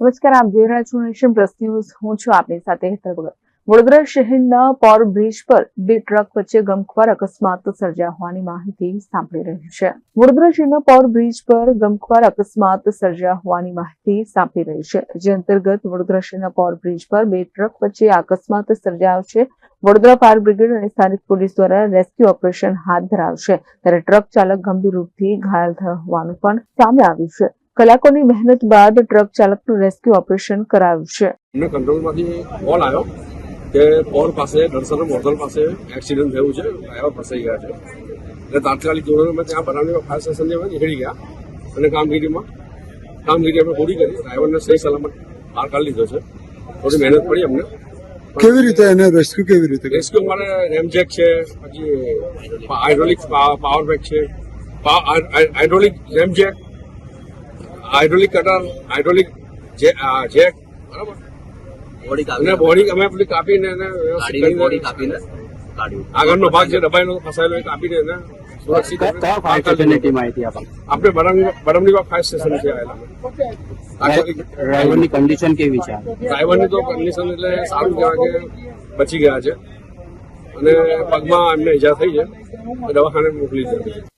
નમસ્કાર, આપ જોઈ રહ્યા છો નેશન પ્લસ ન્યૂઝ. હું છું આપની સાથે ભગત. વડોદરા શહેરના પોર બ્રિજ પર બે ટ્રક વચ્ચે ગમખ્વાર અકસ્માત સર્જાયા હોવાની માહિતી સાંપડી રહી છે. વડોદરા શહેરના પોર બ્રિજ પર ગમખ્વાર અકસ્માત સર્જાયા હોવાની માહિતી સાંપડી રહી છે. જે અંતર્ગત વડોદરા શહેરના પોર બ્રિજ પર બે ટ્રક વચ્ચે અકસ્માત સર્જાયો છે. વડોદરા ફાયર બ્રિગેડ અને સ્થાનિક પોલીસ દ્વારા રેસ્ક્યુ ઓપરેશન હાથ ધરાવશે ત્યારે ટ્રક ચાલક ગંભીર રૂપથી ઘાયલ થયો હોવાનું પણ સામે આવ્યું છે. કલાકોની મહેનત બાદ ટ્રક ચાલકનું રેસ્ક્યુ ઓપરેશન કરાયું છે. અમને કંટ્રોલમાંથી કોલ આવ્યો કે પોર પાસે દર્શન મોડલ પાસે એક્સિડન્ટ થયું છે ડ્રાઈવર ફસાઈ ગયા છે. એટલે તાત્કાલિક ધોરણે અમે ત્યાં બનાવી ફાયર સ્ટેશન અમે નીકળી ગયા અને કામગીરીમાં કામગીરી અમે પૂરી કરી ડ્રાઈવરને સહી સલામત બહાર કાઢી લીધો છે. થોડી મહેનત પડી અમને. કેવી રીતે એને રેસ્ક્યુ કેવી રીતે રેસ્ક્યુ મારે રેમજેક છે પછી હાઇડ્રોલિક પાવર બેક છે. Hydraulic ram jack hydraulic cutter hydraulic jack બરાબર? બોડી અને કાપી બોડી અમે પેલી કાપીને એને વ્યવસ્થિત કાપીને આગળનો ભાગ છે દબાઈનો ફસાયેલો એ કાપીને એને આપણે બરમણી ફાયર સ્ટેશન છે ડ્રાઈવરની કન્ડિશન કેવી છે ડ્રાઈવરની તો કન્ડિશન એટલે સારું કહેવાય કે બચી ગયા છે. અને પગમાં એમને ઈજા થઈ છે દવાખાને મોકલી દીધા